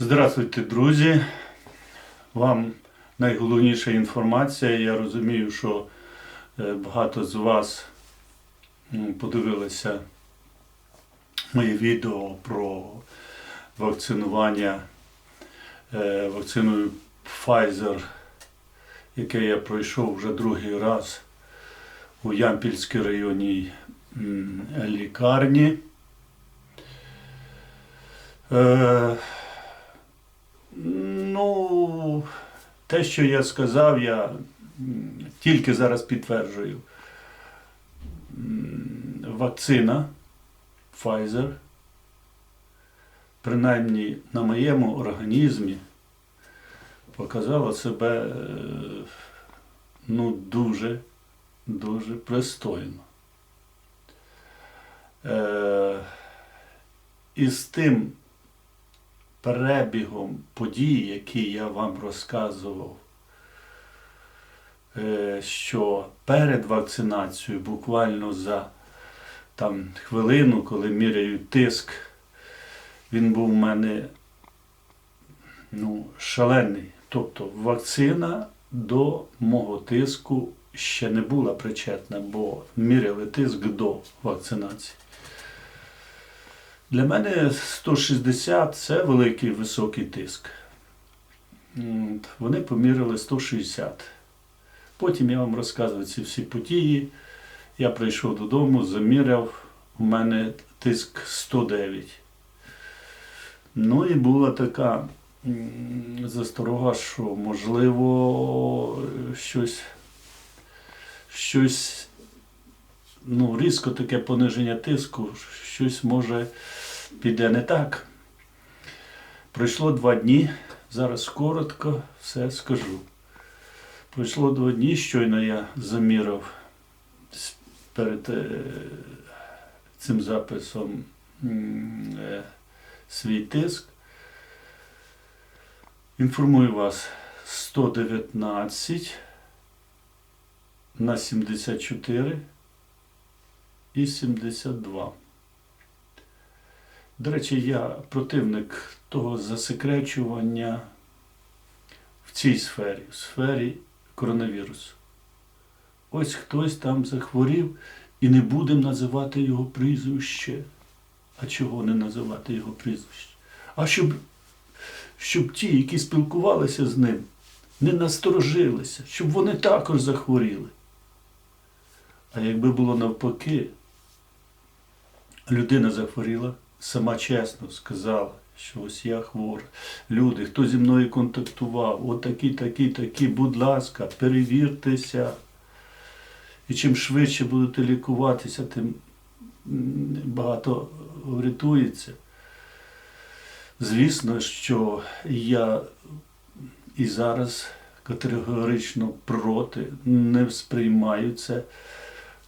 Здравствуйте, друзі. Вам найголовніша інформація. Я розумію, що е, багато з вас подивилися моє відео про вакцинування е, вакциною Pfizer, яке я пройшов вже другий раз у Ямпільській районній лікарні. Е, Ну, те, що я сказав, я тільки зараз підтверджую. Вакцина Pfizer, принаймні на моєму організмі, показала себе е, ну, дуже, дуже пристойно. Е, і з тим перебігом подій, які я вам розказував, е, що перед вакцинацією, буквально за там, хвилину, коли міряють тиск, він був у мене ну, шалений. Тобто вакцина до мого тиску ще не була причетна, бо міряли тиск до вакцинації. Для мене 160 це великий високий тиск. Вони поміряли 160. Потім я вам розказую ці всі події. Я прийшов додому, заміряв, у мене тиск 109. Ну і була така засторога, що можливо щось, щось ну, різко таке пониження тиску, щось може піде не так. Пройшло два дні, зараз коротко все скажу. Пройшло два дні, щойно я замірив перед е, цим записом е, свій тиск. Інформую вас 119 на 74 і 72. До речі, я противник того засекречування в цій сфері, в сфері коронавірусу. Ось хтось там захворів і не будемо називати його прізвище. А чого не називати його прізвище? А щоб, щоб ті, які спілкувалися з ним, не насторожилися, щоб вони також захворіли. А якби було навпаки, людина захворіла, сама чесно сказала, що ось я хвора. Люди, хто зі мною контактував, от такі, такі, такі, будь ласка, перевіртеся. І чим швидше будете лікуватися, тим багато врятується. Звісно, що я і зараз категорично проти, не сприймаю це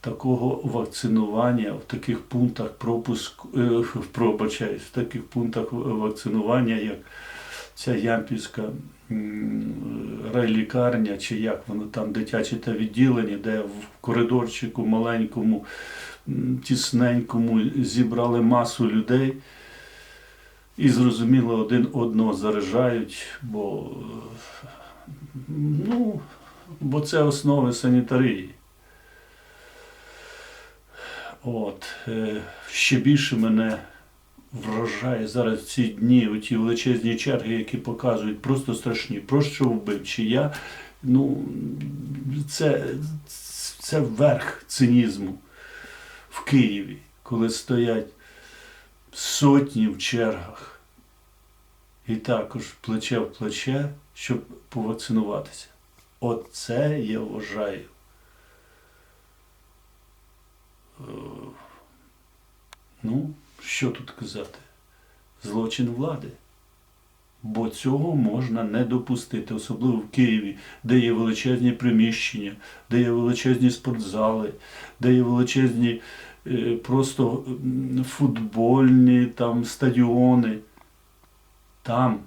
такого вакцинування в таких пунктах пропуску, е, пробачаюсь, в таких пунктах вакцинування, як ця Ямпільська райлікарня, чи як воно там дитяче те відділення, де в коридорчику маленькому, тісненькому зібрали масу людей. І зрозуміло, один одного заражають, бо, ну, бо це основи санітарії. От, е, ще більше мене вражає зараз ці дні, оті величезні черги, які показують, просто страшні. Про що вбив? Я? Ну, це, це верх цинізму в Києві, коли стоять сотні в чергах. І також плече в плече, щоб повакцинуватися. Оце я вважаю. Ну, що тут казати? Злочин влади. Бо цього можна не допустити, особливо в Києві, де є величезні приміщення, де є величезні спортзали, де є величезні е, просто футбольні там, стадіони. Там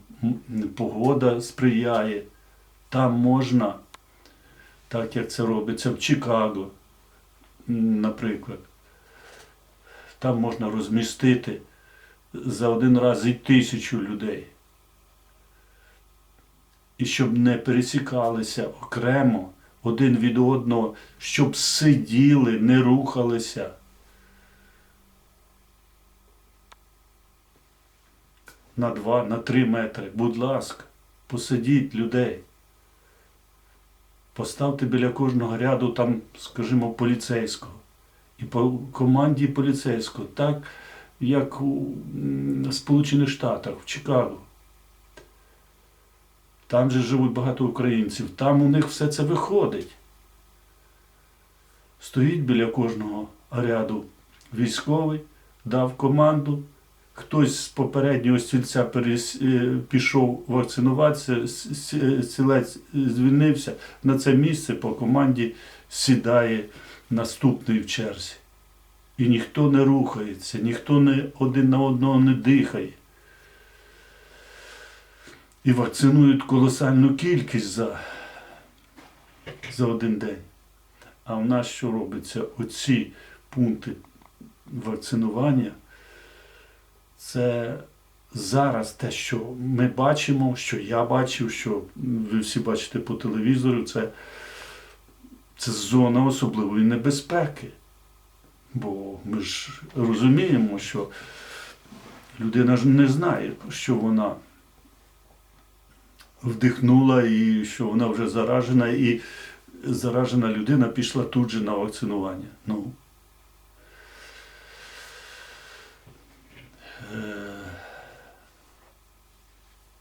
погода сприяє, там можна, так як це робиться в Чикаго, наприклад. Там можна розмістити за один раз і тисячу людей. і щоб не пересікалися окремо один від одного, щоб сиділи, не рухалися. На два, на три метри. Будь ласка, посидіть людей. Поставте біля кожного ряду там, скажімо, поліцейського. І по команді поліцейського, так як у Сполучених Штатах, в Чикаго. Там же живуть багато українців, там у них все це виходить. Стоїть біля кожного ряду військовий, дав команду, хтось з попереднього стільця е, пішов вакцинуватися, с- стілець звільнився, на це місце по команді сідає наступний в черзі. І ніхто не рухається, ніхто не один на одного не дихає. І вакцинують колосальну кількість за, за один день. А в нас що робиться? Оці пункти вакцинування це зараз те, що ми бачимо, що я бачив, що ви всі бачите по телевізору, це, це зона особливої небезпеки. Бо ми ж розуміємо, що людина ж не знає, що вона вдихнула і що вона вже заражена, і заражена людина пішла тут же на вакцинування. Ну, Е,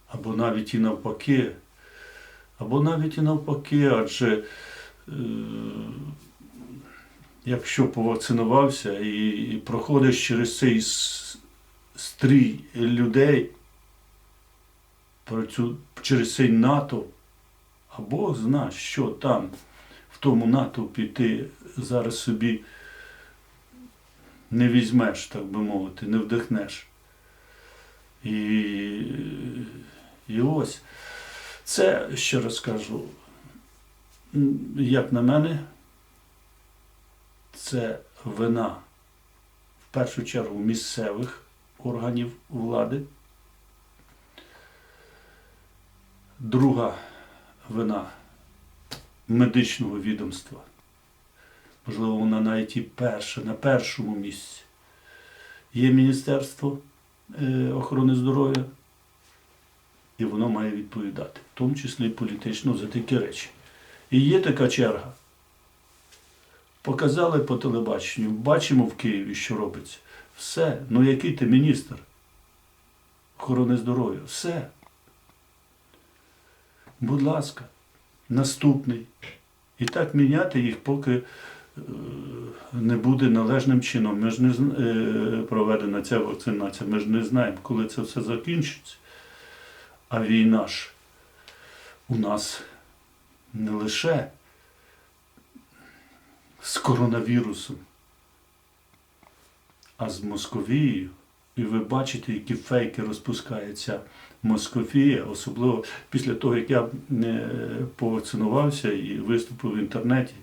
або навіть і навпаки, або навіть і навпаки, адже якщо повакцинувався і, проходиш через цей стрій людей, через цей НАТО, а Бог зна, що там в тому натовпі ти зараз собі не візьмеш, так би мовити, не вдихнеш. І, і ось це, ще раз кажу, як на мене, це вина в першу чергу місцевих органів влади. Друга вина медичного відомства. Можливо, вона навіть і перша, на першому місці. Є Міністерство е, охорони здоров'я, і воно має відповідати, в тому числі і політично за такі речі. І є така черга. Показали по телебаченню, бачимо в Києві, що робиться. Все. Ну який ти міністр охорони здоров'я? Все. Будь ласка, наступний. І так міняти їх, поки е, не буде належним чином. Ми ж не е, проведена ця вакцинація. Ми ж не знаємо, коли це все закінчиться. А війна ж у нас не лише з коронавірусом, а з Московією. І ви бачите, які фейки розпускається Московія, особливо після того, як я е, повакцинувався і виступив в інтернеті.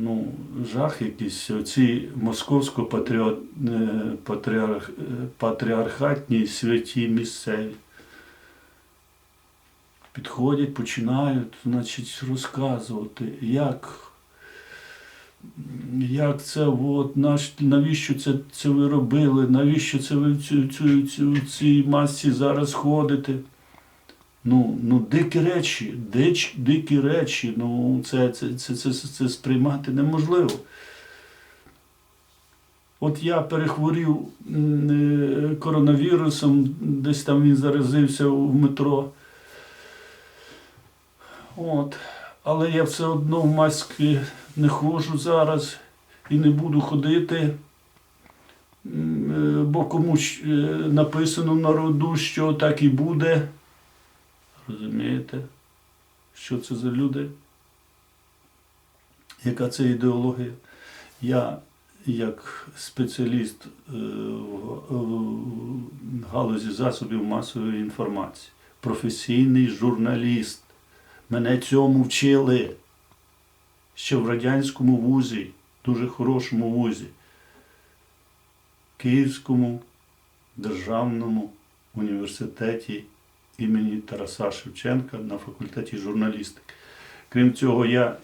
Ну, жах якийсь. Оці московсько-патріархатні святі місцеві. Підходять, починають, значить, розказувати, як як це, от, навіщо це, це ви робили, навіщо це ви в цю, цю, цю, цій масці зараз ходите? Ну, ну дикі речі, дич, дикі речі, ну це, це, це, це, це, сприймати неможливо. От я перехворів е, коронавірусом, десь там він заразився в метро. От. Але я все одно в маски не ходжу зараз і не буду ходити, е, бо комусь е, написано в народу, що так і буде. Розумієте, що це за люди? Яка це ідеологія? Я, як спеціаліст е, в галузі засобів масової інформації, професійний журналіст, мене цьому вчили ще в радянському вузі, дуже хорошому вузі, Київському державному університеті імені Тараса Шевченка на факультеті журналістики. Крім цього, я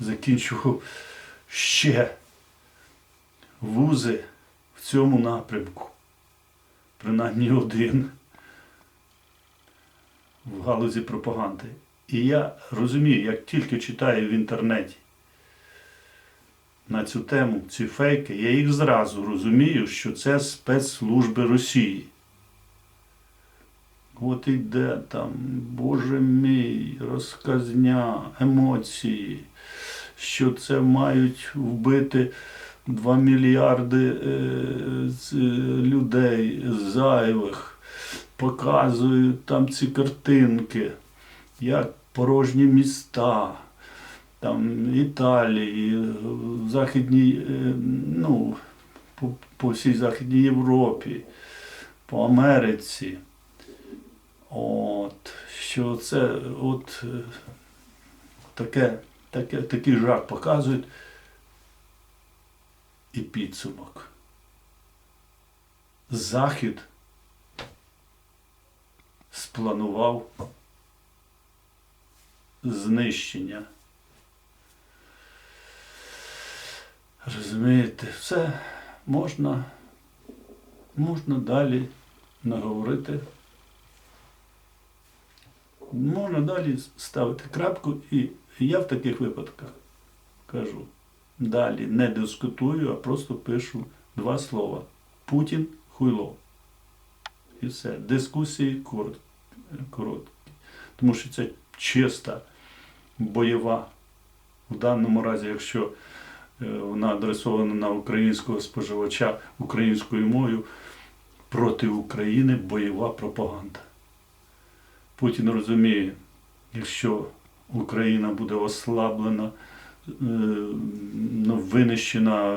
закінчував ще вузи в цьому напрямку. Принаймні один в галузі пропаганди. І я розумію, як тільки читаю в інтернеті на цю тему ці фейки, я їх зразу розумію, що це спецслужби Росії. От іде там, Боже мій, розказня, емоції, що це мають вбити 2 мільярди е, людей зайвих, показують там ці картинки, як порожні міста, там Італії, в Західній, е, ну, по, по всій Західній Європі, по Америці. От, що це от е, таке, таке, такий жах показують і підсумок. Захід спланував знищення. Розумієте, все можна, можна далі наговорити. Можна далі ставити крапку, і я в таких випадках кажу, далі не дискутую, а просто пишу два слова. Путін хуйло. І все. Дискусії короткі. Тому що це чиста бойова. В даному разі, якщо е, вона адресована на українського споживача українською мовою, проти України бойова пропаганда. Путін розуміє, якщо Україна буде ослаблена, е, ну, винищена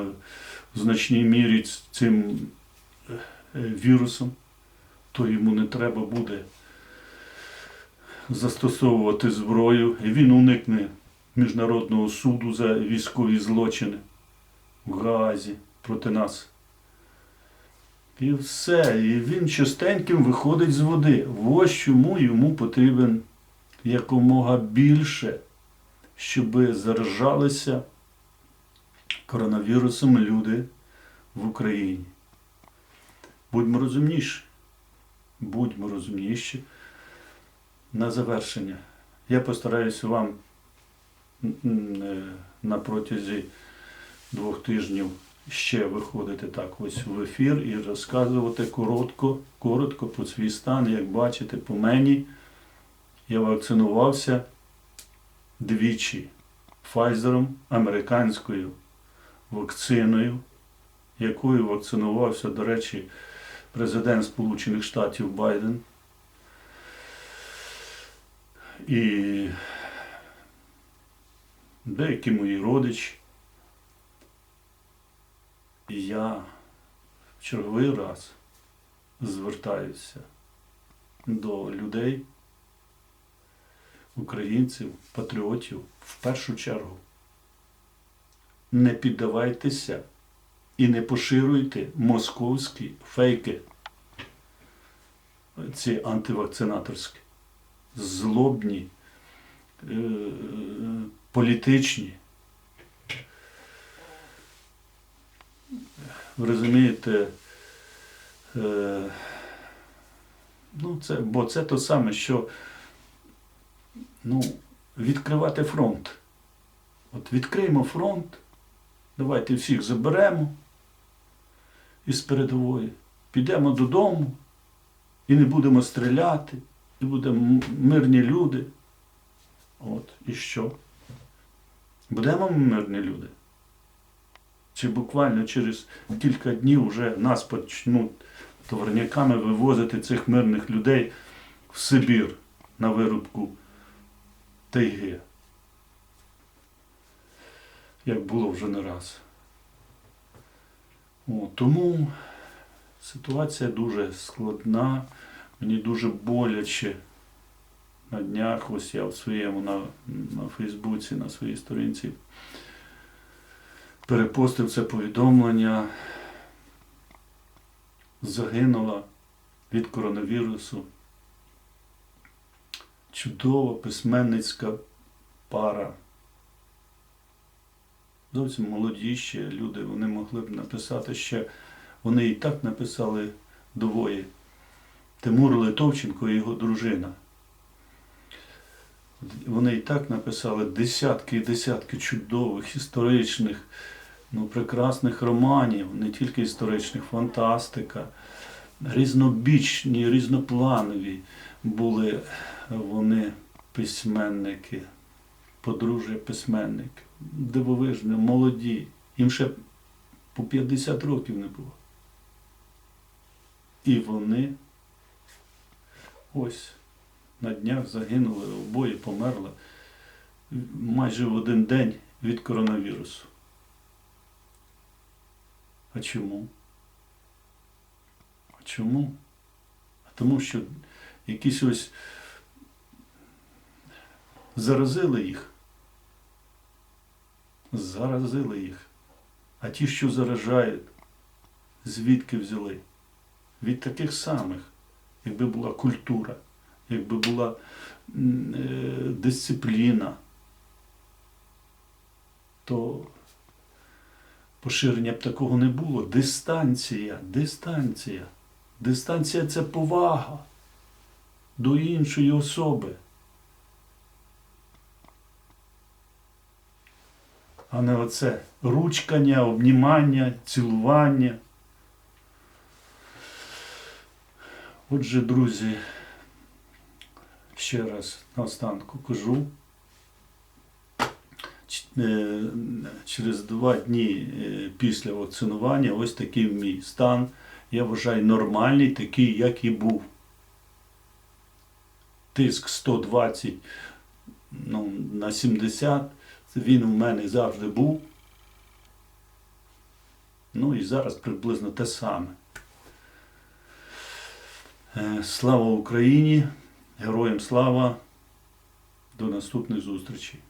в значній мірі цим е, вірусом, то йому не треба буде застосовувати зброю, і він уникне міжнародного суду за військові злочини в Гаазі проти нас. І все. І він частеньким виходить з води. Ось чому йому потрібен якомога більше, щоб заражалися коронавірусом люди в Україні. Будьмо розумніші. Будьмо розумніші. На завершення. Я постараюся вам е, на протязі двох тижнів ще виходити так ось в ефір і розказувати коротко, коротко про свій стан. Як бачите, по мені я вакцинувався двічі Пфайзером, американською вакциною, якою вакцинувався, до речі, президент Сполучених Штатів Байден. І деякі мої родичі. І я в черговий раз звертаюся до людей, українців, патріотів в першу чергу. Не піддавайтеся і не поширюйте московські фейки, ці антивакцинаторські, злобні, е, політичні. Ви розумієте, е, ну це, бо це то саме, що ну, відкривати фронт. От відкриємо фронт, давайте всіх заберемо із передової, підемо додому і не будемо стріляти, і будемо мирні люди. От, і що? Будемо ми мирні люди? Чи буквально через кілька днів вже нас почнуть товарняками вивозити цих мирних людей в Сибір на вирубку тайги. Як було вже не раз. О, тому ситуація дуже складна, мені дуже боляче. На днях ось я в своєму на, на Фейсбуці, на своїй сторінці перепостив це повідомлення. Загинула від коронавірусу чудова письменницька пара. Зовсім молоді ще люди, вони могли б написати ще, вони і так написали двоє. Тимур Литовченко і його дружина. Вони і так написали десятки і десятки чудових, історичних, ну, прекрасних романів, не тільки історичних, фантастика, різнобічні, різнопланові були вони письменники, подружжя письменники, дивовижні, молоді. Їм ще по 50 років не було. І вони ось на днях загинули, обоє померли майже в один день від коронавірусу. А чому? А чому? А тому що якісь ось заразили їх. Заразили їх. А ті, що заражають, звідки взяли? Від таких самих, якби була культура, якби була е, дисципліна, то поширення б такого не було. Дистанція, дистанція. Дистанція це повага до іншої особи. А не оце ручкання, обнімання, цілування. Отже, друзі, ще раз наостанку кажу. Е, Через два дні е, після вакцинування ось такий мій стан. Я вважаю нормальний, такий, як і був. Тиск 120 ну, на 70. Він у мене завжди був. Ну і зараз приблизно те саме. Е, Слава Україні! Героям слава! До наступних зустрічей!